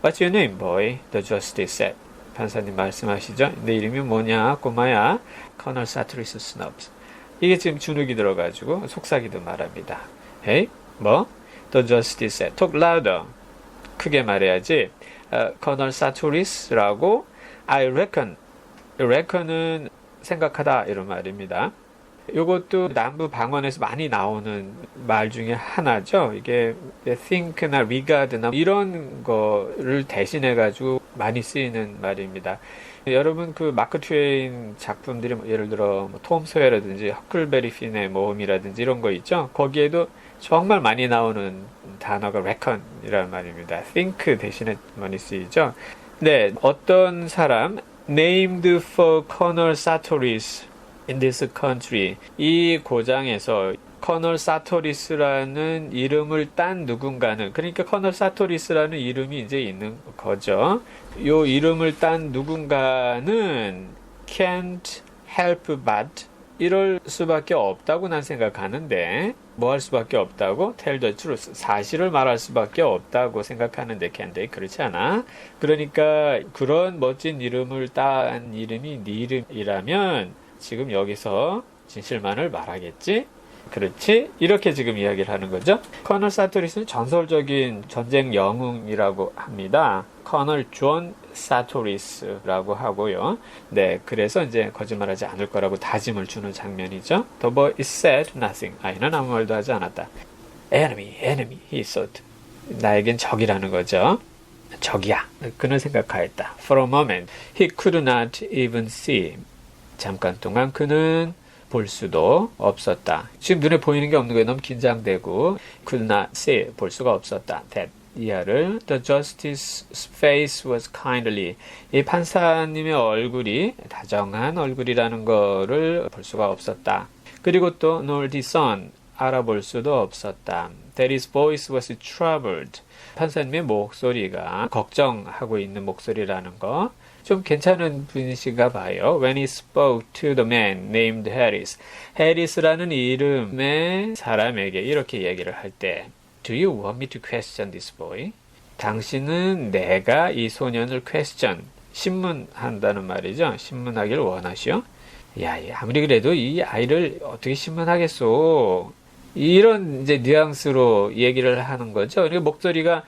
What's your name, boy? The justice said. 판사님 말씀하시죠. 내 이름이 뭐냐, 꼬마야? 커널 사투리스 스너브스. 이게 지금 주눅이 들어가지고 속삭이듯 말합니다. Hey, 뭐? The justice said. Talk louder. 크게 말해야지. 어, 커널 사투리스라고 I reckon. reckon은 생각하다 이런 말입니다. 이것도 남부 방언에서 많이 나오는 말 중에 하나죠. 이게 think나 regard나 이런 거를 대신해 가지고 많이 쓰이는 말입니다. 여러분 그 마크 트웨인 작품들이 뭐 예를 들어 뭐 톰 소여라든지 허클베리 핀의 모험이라든지 이런 거 있죠. 거기에도 정말 많이 나오는 단어가 reckon이라는 말입니다. think 대신에 많이 쓰이죠. 네, 어떤 사람 named for Colonel Sartoris in this country. 이 고장에서 커널 사토리스라는 이름을 딴 누군가는 그러니까 커널 사토리스라는 이름이 이제 있는 거죠. 요 이름을 딴 누군가는 can't help but 이럴 수밖에 없다고 난 생각하는데 뭐 할 수밖에 없다고 tell the truth 사실을 말할 수밖에 없다고 생각하는데 can't 그렇지 않아 그러니까 그런 멋진 이름을 딴 이름이 네 이름이라면 지금 여기서 진실만을 말하겠지? 그렇지? 이렇게 지금 이야기를 하는 거죠. 커널 사토리스는 전설적인 전쟁 영웅이라고 합니다. 커널 존 사토리스라고 하고요. 네, 그래서 이제 거짓말하지 않을 거라고 다짐을 주는 장면이죠. The boy said nothing. 아이는 아무 말도 하지 않았다. Enemy, enemy, he thought. 나에겐 적이라는 거죠. 적이야. 그는 생각하였다. For a moment, he could not even see. 잠깐 동안 그는 볼 수도 없었다. 지금 눈에 보이는 게 없는 거예요. 너무 긴장되고 could not see 볼 수가 없었다. that 이하를 the justice's face was kindly 이 판사님의 얼굴이 다정한 얼굴이라는 거를 볼 수가 없었다. 그리고 또 nor the son 알아볼 수도 없었다. that his voice was troubled 판사님의 목소리가 걱정하고 있는 목소리라는 거. 좀 괜찮은 분이신가 봐요. When he spoke to the man named Harris. 해리스라는 이름의 사람에게 이렇게 얘기를 할 때, Do you want me to question this boy? 당신은 내가 이 소년을 question, 신문한다는 말이죠. 신문하길 원하시오? 야, 아무리 그래도 이 아이를 어떻게 신문하겠소? 이런 이제 뉘앙스로 얘기를 하는 거죠. 그러니까 목소리가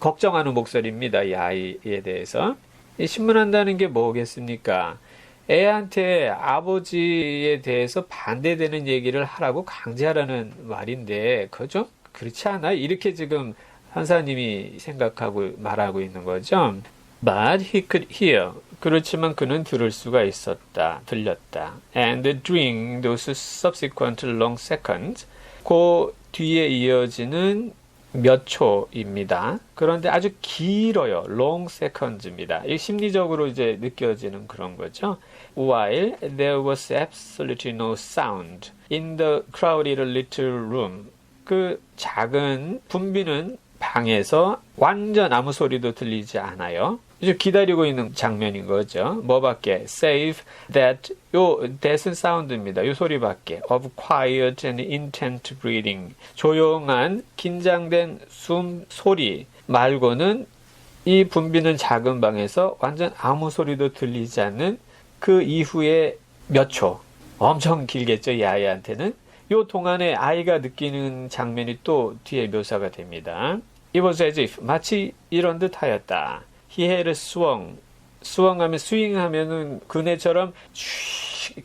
걱정하는 목소리입니다. 이 아이에 대해서. 신문한다는 게 뭐겠습니까? 애한테 아버지에 대해서 반대되는 얘기를 하라고 강제하라는 말인데, 좀 그렇지 않아? 이렇게 지금 한사님이 생각하고 말하고 있는 거죠. But he could hear. 그렇지만 그는 들을 수가 있었다. 들렸다. And during those subsequent long seconds, 그 뒤에 이어지는 몇 초입니다. 그런데 아주 길어요. long seconds입니다. 이 심리적으로 이제 느껴지는 그런 거죠. While there was absolutely no sound in the crowded little room. 그 작은 붐비는 방에서 완전 아무 소리도 들리지 않아요. 이제 기다리고 있는 장면인 거죠. 뭐밖에 save that 요 that은 사운드입니다. 요 소리밖에 of quiet and intent breathing 조용한 긴장된 숨 소리 말고는 이 붐비는 작은 방에서 완전 아무 소리도 들리지 않는 그 이후에 몇 초 엄청 길겠죠 이 아이한테는 요 동안에 아이가 느끼는 장면이 또 뒤에 묘사가 됩니다. It was as if 마치 이런 듯 하였다. Had swung. 스윙하면 스윙하면은 그네처럼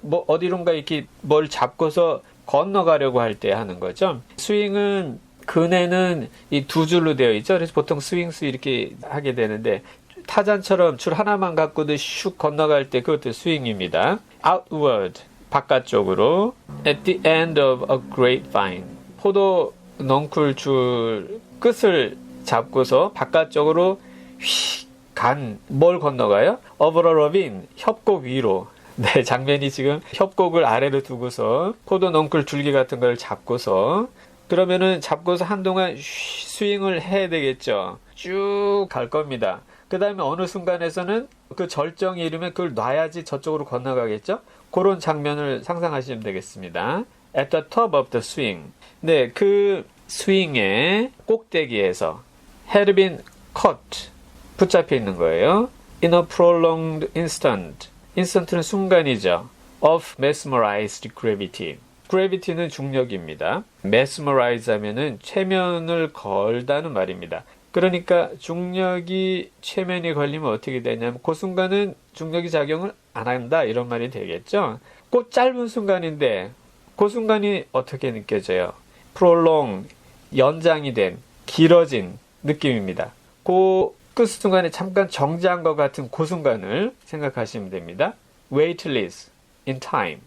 뭐 어디론가 이렇게 뭘 잡고서 건너가려고 할 때 하는 거죠. 스윙은 그네는 이 두 줄로 되어 있죠. 그래서 보통 스윙스 이렇게 하게 되는데 타잔처럼 줄 하나만 갖고도 슉 건너갈 때 그것도 스윙입니다. outward 바깥쪽으로 at the end of a grapevine 포도 넝쿨 줄 끝을 잡고서 바깥쪽으로 휙 간 뭘 건너가요? ravine 협곡 위로 네 장면이 지금 협곡을 아래로 두고서 포도 넝쿨 줄기 같은 걸 잡고서 그러면은 잡고서 한동안 스윙을 해야 되겠죠. 쭉 갈 겁니다. 그 다음에 어느 순간에서는 그 절정이 이르면 그걸 놔야지 저쪽으로 건너가겠죠? 그런 장면을 상상하시면 되겠습니다. At the top of the swing. 네, 그 스윙의 꼭대기에서 been cut. 붙잡혀 있는 거예요. In a prolonged instant. instant는 순간이죠. of mesmerized gravity. gravity는 중력입니다. mesmerize 하면은 최면을 걸다는 말입니다. 그러니까 중력이 최면에 걸리면 어떻게 되냐면 그 순간은 중력이 작용을 안 한다 이런 말이 되겠죠. 그 짧은 순간인데 그 순간이 어떻게 느껴져요? prolong 연장이 된 길어진 느낌입니다. 그 끝 순간에 잠깐 정지한 것 같은 그 순간을 생각하시면 됩니다. weightless in time.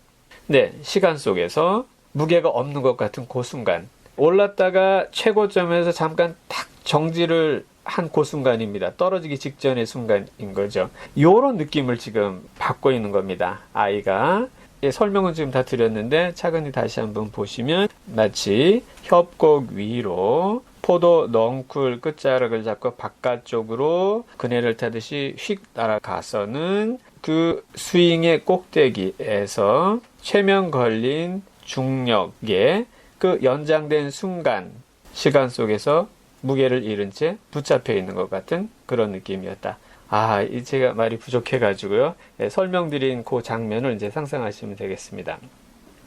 네, 시간 속에서 무게가 없는 것 같은 그 순간. 올랐다가 최고점에서 잠깐 탁 정지를 한 그 순간입니다. 떨어지기 직전의 순간인 거죠. 요런 느낌을 지금 받고 있는 겁니다. 아이가. 예, 설명은 지금 다 드렸는데 차근히 다시 한번 보시면 마치 협곡 위로 포도 넝쿨 끝자락을 잡고 바깥쪽으로 그네를 타듯이 휙 날아가서는 그 스윙의 꼭대기에서 최면 걸린 중력의 그 연장된 순간 시간 속에서 무게를 잃은 채 붙잡혀 있는 것 같은 그런 느낌이었다. 아, 이 제가 말이 부족해가지고요. 예, 설명드린 그 장면을 이제 상상하시면 되겠습니다.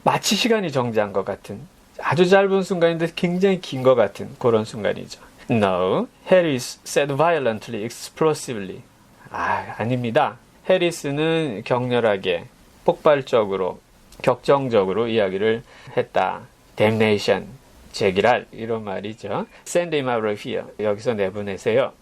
마치 시간이 정지한 것 같은 아주 짧은 순간인데 굉장히 긴 것 같은 그런 순간이죠. No, Harris said violently, explosively. 아, 아닙니다. 해리스는 격렬하게, 폭발적으로, 격정적으로 이야기를 했다. damnation, 제기랄 이런 말이죠. send him out of here. 여기서 내보내세요.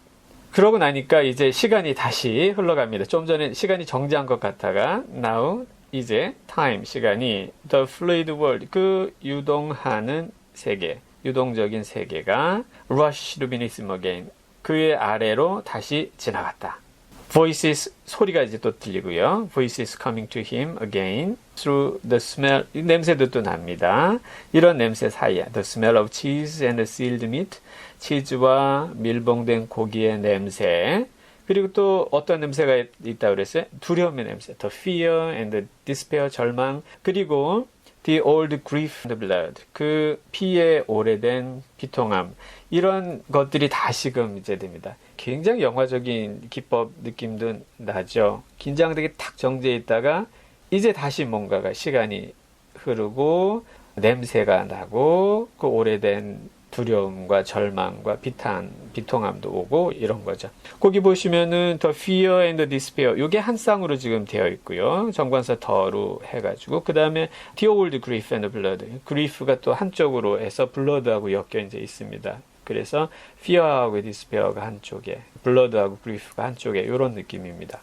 그러고 나니까 이제 시간이 다시 흘러갑니다. 좀 전에 시간이 정지한 것 같다가 now 이제 time 시간이 the fluid world 그 유동하는 세계 유동적인 세계가 rush him again 그의 아래로 다시 지나갔다. voices 소리가 이제 또 들리고요. voices coming to him again through the smell 이 냄새도 또 납니다. 이런 냄새 사이에 the smell of cheese and sealed meat 치즈와 밀봉된 고기의 냄새 그리고 또 어떤 냄새가 있다 그랬어요? 두려움의 냄새 the fear and the despair 절망 그리고 the old grief and blood 그 피의 오래된 비통함 이런 것들이 다시금 이제 됩니다. 굉장히 영화적인 기법 느낌도 나죠. 긴장되게 탁 정지해 있다가 이제 다시 뭔가가 시간이 흐르고 냄새가 나고 그 오래된 두려움과 절망과 비탄, 비통함도 오고 이런 거죠. 거기 보시면은 더 fear and despair 이게 한 쌍으로 지금 되어 있고요. 정관사 더로 해 가지고 그 다음에 the old grief and blood grief가 또 한쪽으로 해서 blood하고 엮여 이제 있습니다. 그래서 fear하고 despair가 한쪽에 blood하고 grief가 한쪽에 이런 느낌입니다.